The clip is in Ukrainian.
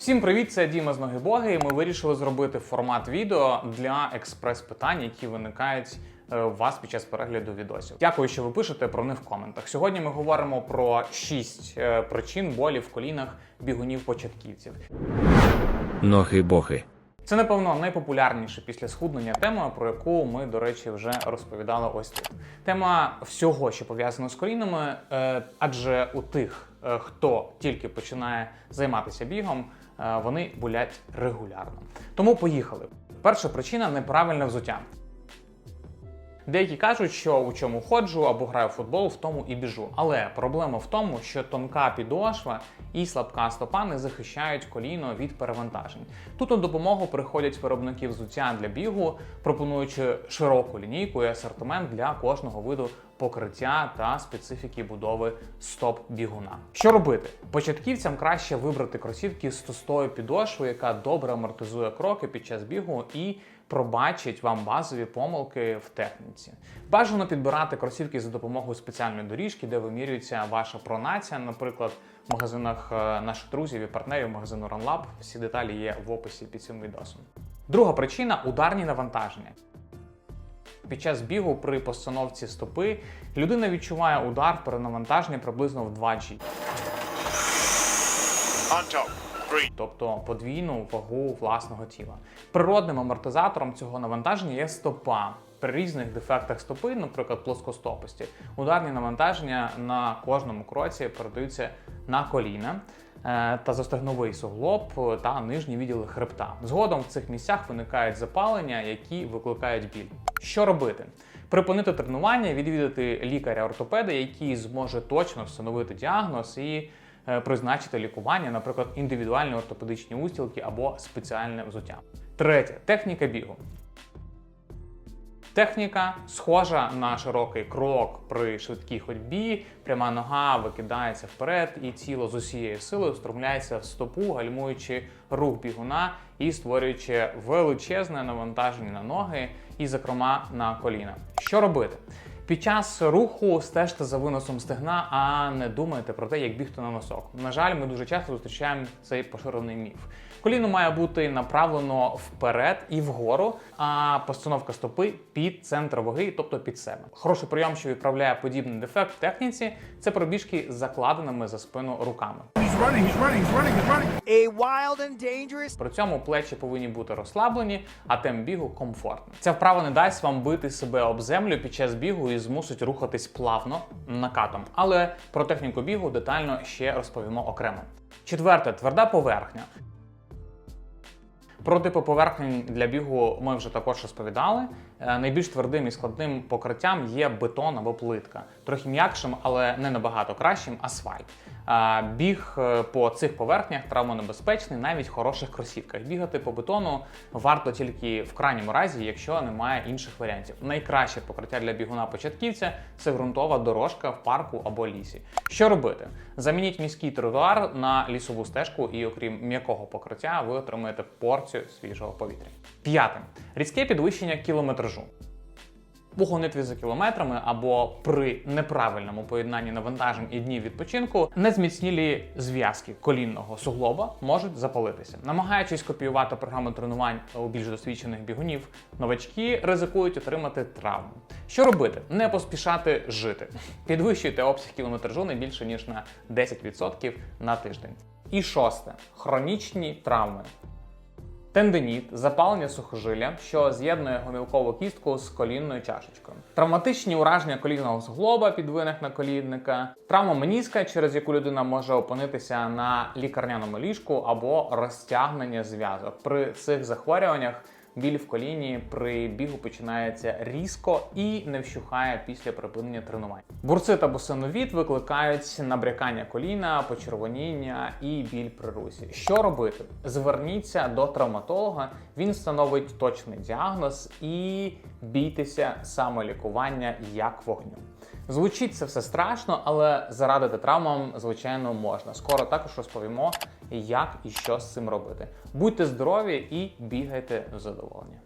Всім привіт, це Діма з Ноги Боги. І ми вирішили зробити формат відео для експрес-питань, які виникають е, у вас під час перегляду відосів. Дякую, що ви пишете про них в коментах. Сьогодні ми говоримо про 6 причин болів в колінах бігунів початківців. Ноги боги. Це, напевно, найпопулярніша після схуднення тема, про яку ми, до речі, вже розповідали ось тут. Тема всього, що пов'язано з колінами, е, адже у тих, е, хто тільки починає займатися бігом, е, вони болять регулярно. Тому поїхали. Перша причина неправильне взуття. Деякі кажуть, що у чому ходжу або граю в футбол, в тому і біжу. Але проблема в тому, що тонка підошва і слабка стопа не захищають коліно від перевантажень. Тут на допомогу приходять виробники взуття для бігу, пропонуючи широку лінійку і асортимент для кожного виду покриття та специфіки будови стоп бігуна. Що робити? Початківцям краще вибрати кросівки з товстою підошвою, яка добре амортизує кроки під час бігу і пробачить вам базові помилки в техніці. Бажано підбирати кросівки за допомогою спеціальної доріжки, де вимірюється ваша пронація, наприклад, в магазинах е, наших друзів і партнерів магазину RunLab. Всі деталі є в описі під цим відосом. Друга причина ударні навантаження. Під час бігу при постановці стопи людина відчуває удар перенавантаження приблизно в 2 G. On top. Тобто подвійну вагу власного тіла. Природним амортизатором цього навантаження є стопа. При різних дефектах стопи, наприклад, плоскостопості, ударні навантаження на кожному кроці передаються на коліна е, та застегновий суглоб та нижні відділи хребта. Згодом в цих місцях виникають запалення, які викликають біль. Що робити? Припинити тренування, відвідати лікаря-ортопеда, який зможе точно встановити діагноз і е, призначити лікування, наприклад, індивідуальні ортопедичні устілки або спеціальне взуття. Третє техніка бігу. Техніка схожа на широкий крок при швидкій ходьбі. Пряма нога викидається вперед, і тіло з усією силою струмляється в стопу, гальмуючи рух бігуна і створюючи величезне навантаження на ноги і, зокрема, на коліна. Що робити? Під час руху стежте за виносом стегна, а не думайте про те, як бігти на носок. На жаль, ми дуже часто зустрічаємо цей поширений міф. Коліно має бути направлено вперед і вгору, а постановка стопи під центр ваги, тобто під себе. Хороший прийом, що відправляє подібний дефект в техніці, це пробіжки з закладеними за спину руками. Running, he's running, he's running, he's running. A wild and dangerous При цьому плечі повинні бути розслаблені, а темп бігу комфортний. Ця вправа не дасть вам бити себе об землю під час бігу і змусить рухатись плавно накатом. Але про техніку бігу детально ще розповімо окремо. Четверте тверда поверхня. Про типи поверхень для бігу ми вже також розповідали. Е, Найбільш твердим і складним покриттям є бетон або плитка. Трохи м'якшим, але не набагато кращим асфальт. Е, Біг е, по цих поверхнях травмонебезпечний навіть в хороших кросівках. Бігати по бетону варто тільки в крайньому разі, якщо немає інших варіантів. Найкраще покриття для бігуна початківця це ґрунтова дорожка в парку або лісі. Що робити? Замініть міський тротуар на лісову стежку, і окрім м'якого покриття, ви отримаєте порцію свіжого повітря. П'яте різке підвищення кілометражу. У гонитві за кілометрами або при неправильному поєднанні навантажень і днів відпочинку незміцнілі зв'язки колінного суглоба можуть запалитися. Намагаючись копіювати програму тренувань у більш досвідчених бігунів, новачки ризикують отримати травму. Що робити? Не поспішати жити. Підвищуйте обсяг кілометражу не більше ніж на 10% на тиждень. І шосте хронічні травми. Тендиніт, запалення сухожилля, що з'єднує гомілкову кістку з колінною чашечкою, травматичні ураження колінного суглоба під винах наколінника, травма меніска, через яку людина може опинитися на лікарняному ліжку або розтягнення зв'язок. При цих захворюваннях біль в коліні при бігу починається різко і не вщухає після припинення тренувань. Бурцит або синовіт викликають набрякання коліна, почервоніння і біль при русі. Що робити? Зверніться до травматолога, він встановить точний діагноз і бійтеся самолікування як вогню. Звучить це все страшно, але зарадити травмам, звичайно, можна. Скоро також розповімо, як і що з цим робити. Будьте здорові і бігайте задоволення.